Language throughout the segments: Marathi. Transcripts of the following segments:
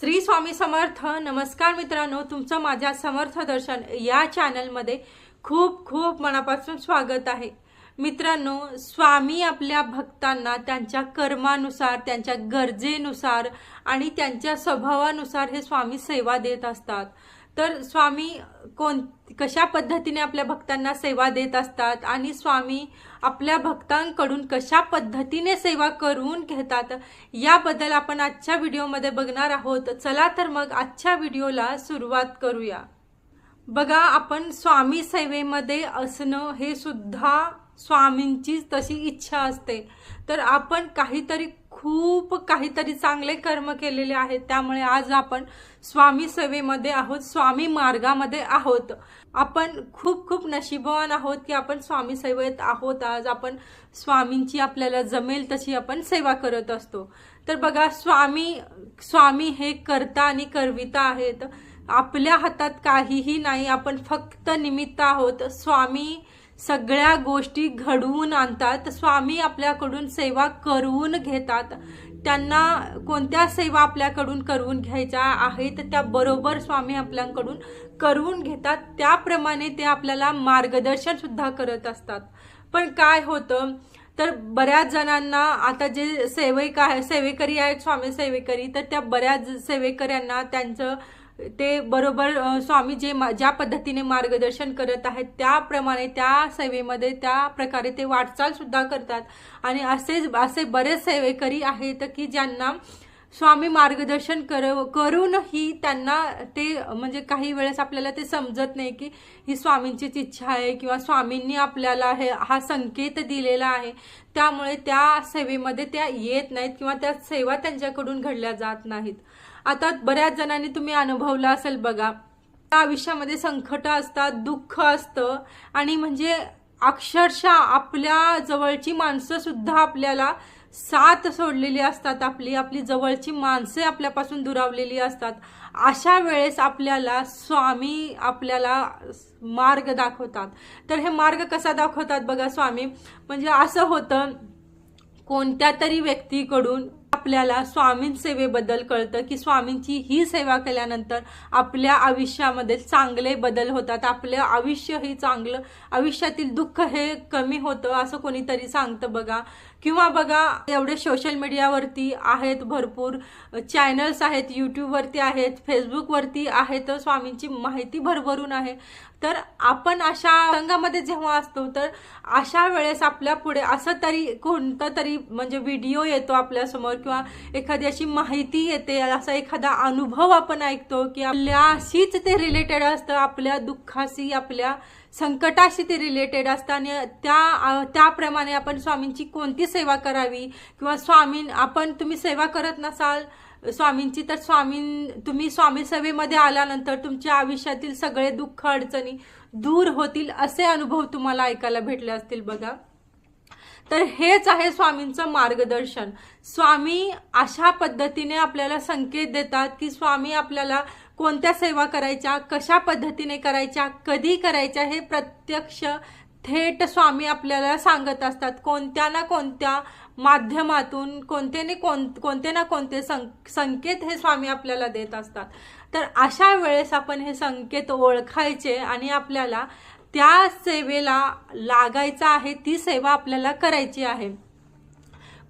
श्री स्वामी समर्थ नमस्कार मित्रांनो. तुमचं माझ्या समर्थ दर्शन या चॅनलमध्ये खूप खूप मनापासून स्वागत आहे. मित्रांनो स्वामी आपल्या भक्तांना त्यांच्या कर्मानुसार त्यांच्या गरजेनुसार आणि त्यांच्या स्वभावानुसार हे स्वामी सेवा देत असतात. तर स्वामी कोण कशा पद्धतीने आपल्या भक्तांना सेवा देत असतात आणि स्वामी आपल्या भक्तांकडून कशा पद्धतीने सेवा करून घेतात याबद्दल आपण आजच्या व्हिडिओमध्ये बघणार आहोत. चला तर मग आजच्या व्हिडिओला सुरुवात करूया. बघा आपण स्वामी सेवेमध्ये असणं हे सुद्धा स्वामींचीच तशी इच्छा असते. तर आपण काहीतरी खूप काहीतरी चांगले कर्म केलेले आहेत. त्यामुळे आज आपण स्वामी सेवेमध्ये आहोत स्वामी मार्गामध्ये आहोत. आपण खूप खूप नशीबवान आहोत की आपण स्वामी सेवेत आहोत. आज आपण स्वामींची आपल्याला जमेल तशी आपण सेवा करत असतो. तर बघा स्वामी स्वामी हे करता आणि करविता आहेत. आपल्या हातात काहीही नाही आपण फक्त निमित्त आहोत. स्वामी सगळ्या गोष्टी घडवून आणतात. स्वामी आपल्याकडून सेवा करून घेतात. त्यांना कोणत्या सेवा आपल्याकडून करून घ्यायच्या आहेत त्या बरोबर स्वामी आपल्याकडून करून घेतात. त्याप्रमाणे ते आपल्याला मार्गदर्शन सुद्धा करत असतात. पण काय होतं तर बऱ्याच जणांना आता जे सेवेक आहे सेवेकरी आहेत स्वामी सेवेकरी तर त्या बऱ्याच सेवेकऱ्यांना त्यांचं ते बरोबर स्वामी जे मा- ज्या पद्धतीने मार्गदर्शन करत आहेत त्याप्रमाणे त्या सेवेमध्ये त्या प्रकारे ते वाटचाल सुद्धा करतात. आणि असेच असे बरेच सेवेकरी आहेत की ज्यांना स्वामी मार्गदर्शन कर करूनही त्यांना ते म्हणजे काही वेळेस आपल्याला ते समजत नाही की ही स्वामींचीच इच्छा आहे किंवा स्वामींनी आपल्याला हे हा संकेत दिलेला आहे. त्यामुळे त्या सेवेमध्ये त्या येत नाहीत किंवा त्या सेवा त्यांच्याकडून घडल्या जात नाहीत. आता बऱ्याच जणांनी तुम्ही अनुभवलं असेल बघा त्या आयुष्यामध्ये संकट असतात दुःख असतं आणि म्हणजे अक्षरशः आपल्या जवळची माणसं सुद्धा आपल्याला साथ सोडलेली असतात आपली आपली जवळची माणसे आपल्यापासून दुरावलेली असतात. अशा वेळेस आपल्याला स्वामी आपल्याला मार्ग दाखवतात. तर हे मार्ग कसा दाखवतात बघा स्वामी? म्हणजे असं होतं कोणत्या तरी व्यक्तीकडून आपल्याला स्वामीं सेवेबद्दल कळतं की स्वामींची ही सेवा केल्यानंतर आपल्या आयुष्यामध्ये चांगले बदल होतात. आपलं आयुष्य हे चांगलं आयुष्यातील दुःख हे कमी होतं असं कोणीतरी सांगतं बघा. किंवा बघा एवढे सोशल मीडियावरती आहेत भरपूर चॅनल्स आहेत यूट्यूबवरती आहेत फेसबुकवरती आहेत स्वामींची माहिती भरभरून आहे. तर आपण अशा रंगामध्ये जेव्हा असतो तर अशा वेळेस आपल्या पुढे असं तरी कोणता तरी म्हणजे व्हिडिओ येतो आपल्यासमोर किंवा एखादी अशी माहिती येते असा एखादा अनुभव आपण ऐकतो की आपल्याशीच ते रिलेटेड असतं आपल्या दुःखाशी आपल्या संकटाशी ते रिलेटेड असतं आणि त्या त्याप्रमाणे आपण स्वामींची कोणती सेवा करावी? किंवा स्वामी आपण तुम्ही सेवा करत नसाल स्वामींची तर स्वामी तुम्ही स्वामी सेवेमध्ये आल्यानंतर तुमच्या आयुष्यातील सगळे दुःख अडचणी दूर होतील असे अनुभव तुम्हाला ऐकायला भेटले असतील बघा. तर हेच आहे स्वामींचं मार्गदर्शन. स्वामी अशा पद्धतीने आपल्याला संकेत देतात की स्वामी आपल्याला कोणत्या सेवा करायच्या कशा पद्धतीने करायच्या कधी करायच्या हे प्रत्यक्ष थेट स्वामी आपल्याला सांगत असतात. कोणत्या ना कोणत्या माध्यमातून कोणते ना कोण कोणते ना कोणते सं संकेत हे स्वामी आपल्याला देत असतात. तर अशा वेळेस आपण हे संकेत ओळखायचे आणि आपल्याला त्या सेवेला लागायचं आहे ती सेवा आपल्याला करायची आहे.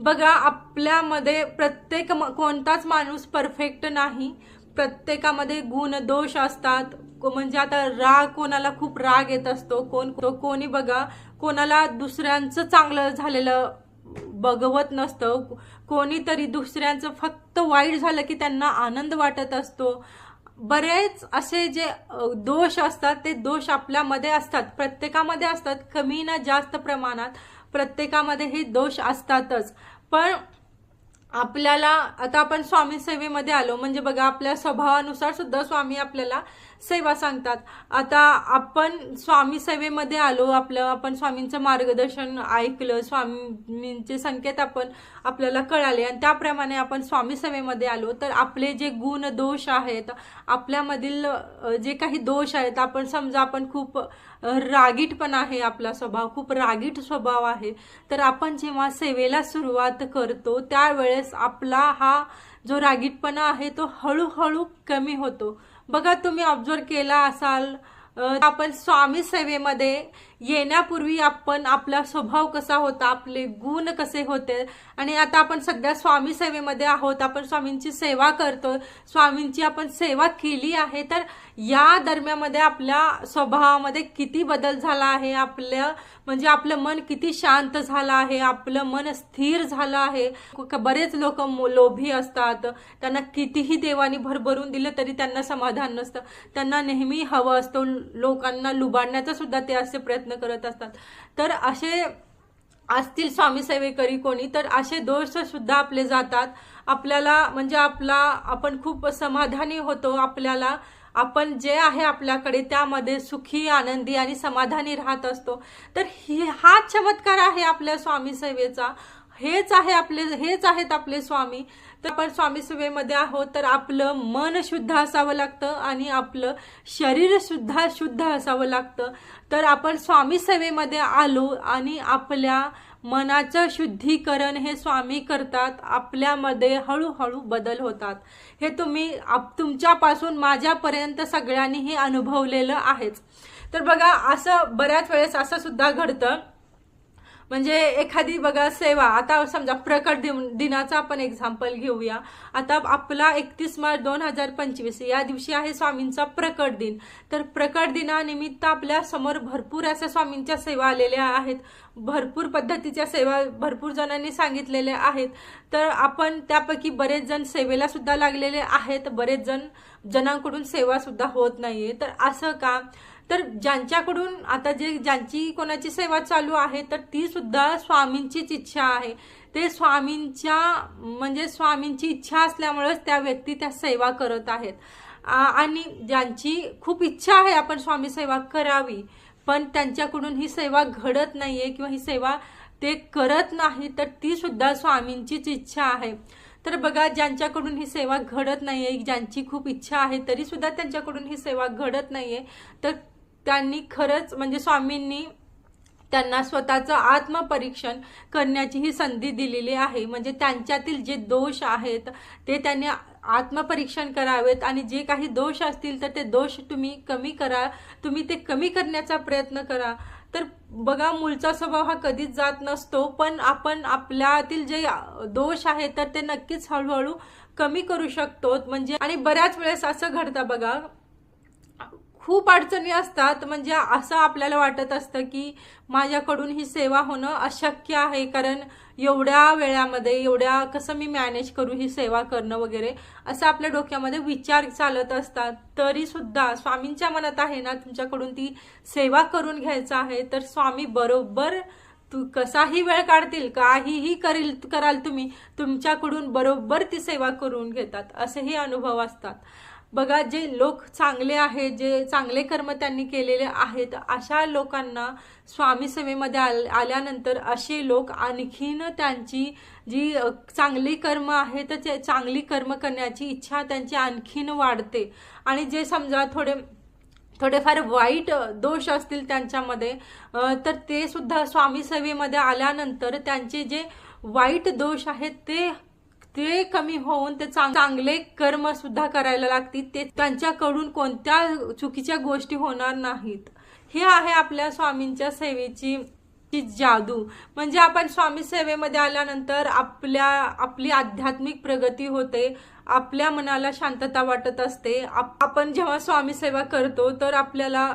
बघा आपल्यामध्ये प्रत्येक कोणताच माणूस परफेक्ट नाही. प्रत्येकामध्ये गुण दोष असतात. को- म्हणजे आता राग कोणाला खूप राग येत असतो. कोण कोणी बघा कोणाला दुसऱ्यांचं चांगलं झालेलं बघवत नसतं. कोणीतरी दुसऱ्यांचं फक्त वाईट झालं की त्यांना आनंद वाटत असतो. बरेच असे जे दोष असतात ते दोष आपल्यामध्ये असतात. प्रत्येकामध्ये असतात. कमी ना जास्त प्रमाणात प्रत्येकामध्ये हे दोष असतातच. पण आपल्याला आता आपण स्वामी सेवेमध्ये आलो म्हणजे बघा आपल्या स्वभावानुसार सुद्धा स्वामी आपल्याला सेवा सांगतात. आता आपण स्वामी सेवेमध्ये आलो आपलं आपण स्वामींचं मार्गदर्शन ऐकलं स्वामींचे संकेत आपण आपल्याला कळाले आणि त्याप्रमाणे आपण स्वामी सेवेमध्ये आलो तर आपले जे गुण दोष आहेत आपल्यामधील जे काही दोष आहेत आपण समजा आपण खूप रागीटपणा आहे आपला स्वभाव खूप रागीट स्वभाव आहे तर आपण जेव्हा सेवेला सुरुवात करतो त्यावेळेस आपला हा जो रागीटपणा आहे तो हळूहळू कमी होतो. बघा तुम्ही ऑब्झर्व केला असाल आपण स्वामी सेवेमध्ये येण्यापूर्वी आपण आपला स्वभाव कसा होता आपले गुण कसे होते? आणि आता आपण सध्या स्वामी सेवेमध्ये आहोत आपण स्वामींची सेवा करतो स्वामींची आपण सेवा केली आहे तर या दरम्यामध्ये आपल्या स्वभावामध्ये किती बदल झाला आहे? आपलं म्हणजे आपलं मन किती शांत झालं आहे? आपलं मन स्थिर झालं आहे? बरेच लोक लोभी असतात. त्यांना कितीही देवानी भरभरून दिलं तरी त्यांना समाधान नसतं. त्यांना नेहमी हवं असतं. लोकांना लुबाडण्याचा सुद्धा ते असे प्रयत्न करत असतात. तर असे असतील स्वामी सेवेकरी कोणी तर असे दोष सुद्धा आपले जातात. आपल्याला म्हणजे आपला आपण खूप समाधानी होतो आपल्याला. आपण जे आहे आपल्याकडे त्यामध्ये सुखी आनंदी आणि समाधानी राहत असतो. तर ही हा चमत्कार आहे आपल्या स्वामी सेवेचा. हेच आहे आपले हेच आहेत आपले स्वामी. तर आपण स्वामी सेवेमध्ये आहोत तर आपलं मन शुद्ध असावं लागतं आणि आपलं शरीर सुद्धा शुद्ध असावं लागतं. तर आपण स्वामी सेवेमध्ये आलो आणि आपल्या मनाचं शुद्धीकरण हे स्वामी करतात आपल्यामध्ये हळूहळू बदल होतात. हे तुम्ही आप तुमच्यापासून माझ्यापर्यंत सगळ्यांनी हे अनुभवलेलं आहेच. तर बघा असं बऱ्याच वेळेस असं सुद्धा घडतं म्हणजे एखादी बघा सेवा आता समजा प्रकट दिन दिनाचा आपण एक्झाम्पल घेऊया. आता आपला एकतीस मार्च दोन हजार पंचवीस या दिवशी आहे स्वामींचा प्रकट दिन. तर प्रकट दिनानिमित्त आपल्यासमोर भरपूर अशा स्वामींच्या सेवा आलेल्या आहेत. भरपूर पद्धतीच्या सेवा भरपूर जणांनी सांगितलेल्या आहेत. तर आपण त्यापैकी बरेच जण सेवेला सुद्धा लागलेले आहेत. बरेच जण जणांकडून सेवा सुद्धा होत नाहीये. तर असं का? तर ज्यांच्याकडून आता जे ज्यांची कोणाची सेवा चालू आहे तर ती सुद्धा स्वामींचीच इच्छा आहे. ते स्वामींच्या म्हणजे स्वामींची इच्छा असल्यामुळेच त्या व्यक्ती त्या सेवा करत आहेत. आणि ज्यांची खूप इच्छा आहे आपण स्वामी सेवा करावी पण त्यांच्याकडून ही सेवा घडत नाहीये किंवा ही सेवा ते करत नाही तर ती सुद्धा स्वामींचीच इच्छा आहे. तर बघा ज्यांच्याकडून ही सेवा घडत नाहीये ज्यांची खूप इच्छा आहे तरी सुद्धा त्यांच्याकडून ही सेवा घडत नाहीये. तर त्यांनी खरंच म्हणजे स्वामींनी त्यांना स्वतःचं आत्मपरीक्षण करण्याची ही संधी दिलेली आहे. म्हणजे त्यांच्यातील जे दोष आहेत ते त्यांनी आत्मपरीक्षण करावेत आणि जे काही दोष असतील तर ते दोष तुम्ही कमी करा. तुम्ही ते कमी करण्याचा प्रयत्न करा. तर बघा मूळचा स्वभाव हा कधीच जात नसतो पण आपण आपल्यातील जे दोष आहेत तर ते नक्कीच हळूहळू कमी करू शकतो. म्हणजे आणि बऱ्याच वेळेस असं घडतं बघा खूप अडचणी असतात. म्हणजे असं आपल्याला वाटत असतं की माझ्याकडून ही सेवा होणं अशक्य आहे. कारण एवढ्या वेळामध्ये एवढ्या कसं मी मॅनेज करू ही सेवा करणं वगैरे असं आपल्या डोक्यामध्ये विचार चालत असतात. तरी सुद्धा स्वामींच्या मनात आहे ना तुमच्याकडून ती सेवा करून घ्यायचं आहे. तर स्वामी बरोबर तू कसाही वेळ काढतील काहीही करील कराल तुम्ही तुमच्याकडून बरोबर ती सेवा करून घेतात. असेही अनुभव असतात. बघा जे लोक चांगले आहेत जे चांगले कर्म त्यांनी केलेले आहेत अशा लोकांना स्वामी सेवेमध्ये आल आल्यानंतर असे लोक आणखीन त्यांची जी चांगली कर्म आहे तर ते चांगली कर्म करण्याची इच्छा त्यांची आणखीन वाढते. आणि जे समजा थोडे थोडेफार वाईट दोष असतील त्यांच्यामध्ये तर ते सुद्धा स्वामी सेवेमध्ये आल्यानंतर त्यांचे जे वाईट दोष आहेत ते ते कमी होऊन ते चांगले कर्म सुद्धा करायला लागतील. ते त्यांच्याकडून कोणत्या चुकीच्या गोष्टी होणार नाहीत. हे आहे आपल्या स्वामींच्या सेवेची ती जादू. म्हणजे आपण स्वामी सेवेमध्ये आल्यानंतर आपल्या आपली आध्यात्मिक प्रगती होते. आपल्या मनाला शांतता वाटत असते. आपण जेव्हा स्वामी सेवा करतो तर आपल्याला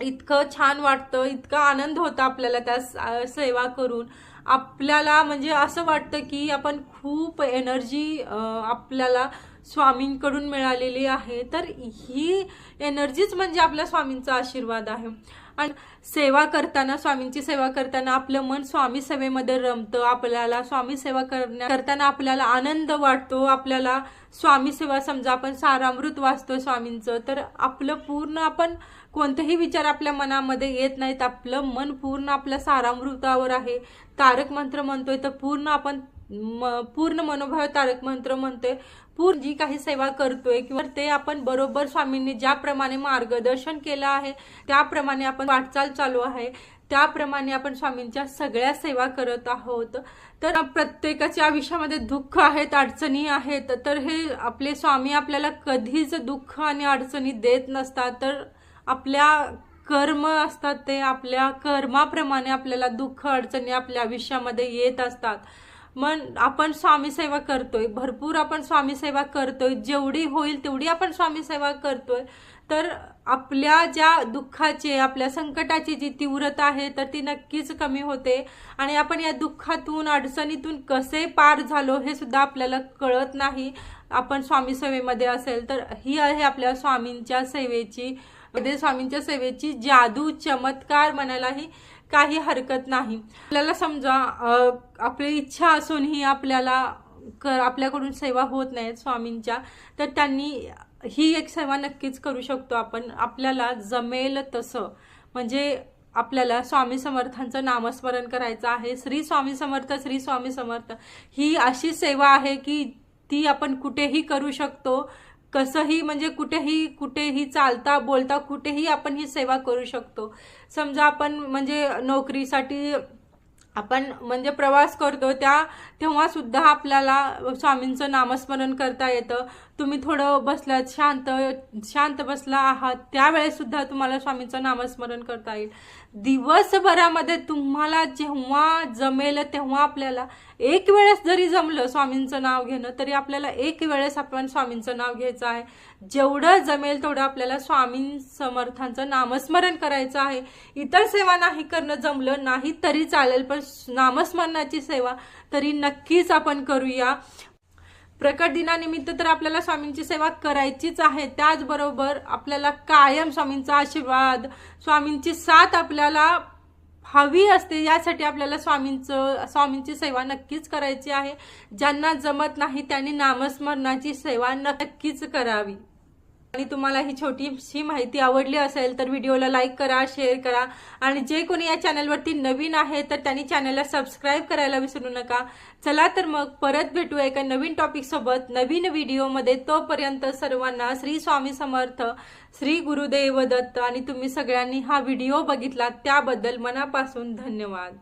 इतकं छान वाटतं इतका आनंद होता आपल्याला त्या सेवा करून. आपल्याला म्हणजे असं वाटतं की आपण खूप एनर्जी आपल्याला स्वामींकडून मिळालेली आहे. तर ही एनर्जीच म्हणजे आपल्या स्वामींचा आशीर्वाद आहे. आणि सेवा करताना स्वामींची सेवा करताना आपलं मन स्वामी सेवेमध्ये रमतं. आपल्याला स्वामी सेवा करण्या करताना आपल्याला आनंद वाटतो. आपल्याला स्वामी सेवा समजा आपण सारामृत वाचतो स्वामींचं तर आपलं पूर्ण आपण कोणतेही विचार आपल्या मनामध्ये येत नाहीत. आपलं मन पूर्ण आपल्या सारामृतावर आहे. तारक मंत्र म्हणतोय तर पूर्ण आपण म- पूर्ण मनोभाव तारक मंत्र म्हणतोय. पूर्ण जी काही सेवा करतोय किंवा ते आपण बरोबर स्वामींनी ज्याप्रमाणे मार्गदर्शन केलं आहे त्याप्रमाणे आपण वाटचाल चालू आहे. त्याप्रमाणे आपण स्वामींच्या सगळ्या सेवा करत आहोत. तर प्रत्येकाच्या आयुष्यामध्ये दुःख आहेत अडचणी आहेत. तर हे आपले स्वामी आपल्याला कधीच दुःख आणि अडचणी देत नसतात. तर आपल्या कर्म असतात ते आपल्या कर्माप्रमाणे आपल्याला दुःख अडचणी आपल्या आयुष्यामध्ये येत असतात. मग आपण स्वामी सेवा करतोय भरपूर आपण स्वामी सेवा करतोय जेवढी होईल तेवढी आपण स्वामी सेवा करतोय. तर आपल्या ज्या दुःखाचे आपल्या संकटाची जी तीव्रता आहे तर ती नक्कीच कमी होते. आणि आपण या दुःखातून अडचणीतून कसे पार झालो हे सुद्धा आपल्याला कळत नाही. आपण स्वामी सेवेमध्ये असेल तर ही आहे आपल्या स्वामींच्या सेवेची मध्ये स्वामींच्या सेवेची जादू चमत्कार म्हणायलाही काही हरकत नाही. आपल्याला समजा आपली इच्छा असूनही आपल्याला कर आपल्याकडून सेवा होत नाहीत स्वामींच्या तर त्यांनी ही एक सेवा नक्कीच करू शकतो आपण. आपल्याला जमेल तसं. म्हणजे आपल्याला स्वामी समर्थांचं नामस्मरण करायचं आहे. श्री स्वामी समर्थ श्री स्वामी समर्थ ही अशी सेवा आहे की ती आपण कुठेही करू शकतो. कसंही म्हणजे कुठेही कुठेही चालता बोलता कुठेही आपण ही सेवा करू शकतो. समजा आपण म्हणजे नोकरीसाठी आपण म्हणजे प्रवास करतो त्या तेव्हा सुद्धा आपल्याला स्वामींचं नामस्मरण करता येतं. तुम्ही थोडं बसलात शांत शांत बसला आहात त्यावेळेस सुद्धा तुम्हाला स्वामींचं नामस्मरण करता येईल. दिवसभरामध्ये तुम्हाला जेव्हा जमेल तेव्हा आपल्याला एक वेळेस जरी जमलं स्वामींचं नाव घेणं तरी आपल्याला एक वेळेस आपण स्वामींचं नाव घ्यायचं आहे. जेवढं जमेल तेवढं आपल्याला स्वामी समर्थांचं नामस्मरण करायचं आहे. इतर सेवा नाही करणं जमलं नाही तरी चालेल पण नामस्मरणाची सेवा तरी नक्कीच आपण करूया. प्रकट दिनानिमित्त तर आपल्याला स्वामींची सेवा करायचीच आहे. त्याचबरोबर आपल्याला कायम स्वामींचा आशीर्वाद स्वामींची साथ आपल्याला हवी असते यासाठी आपल्याला स्वामींचं स्वामींची सेवा नक्कीच करायची आहे. ज्यांना जमत नाही त्यांनी नामस्मरणाची सेवा नक्कीच करावी. आणि तुम्हाला ही छोटीशी माहिती आवडली असेल तर व्हिडिओला लाईक करा शेअर करा. आणि जे कोणी या चॅनलवरती नवीन आहे तर त्यांनी चॅनलला सबस्क्राईब करायला विसरू नका. चला तर मग परत भेटूया एका नवीन टॉपिकसोबत नवीन व्हिडिओमध्ये तोपर्यंत सर्वांना श्री स्वामी समर्थ श्री गुरुदेव दत्त आणि तुम्ही सगळ्यांनी हा व्हिडिओ बघितला त्याबद्दल मनापासून धन्यवाद.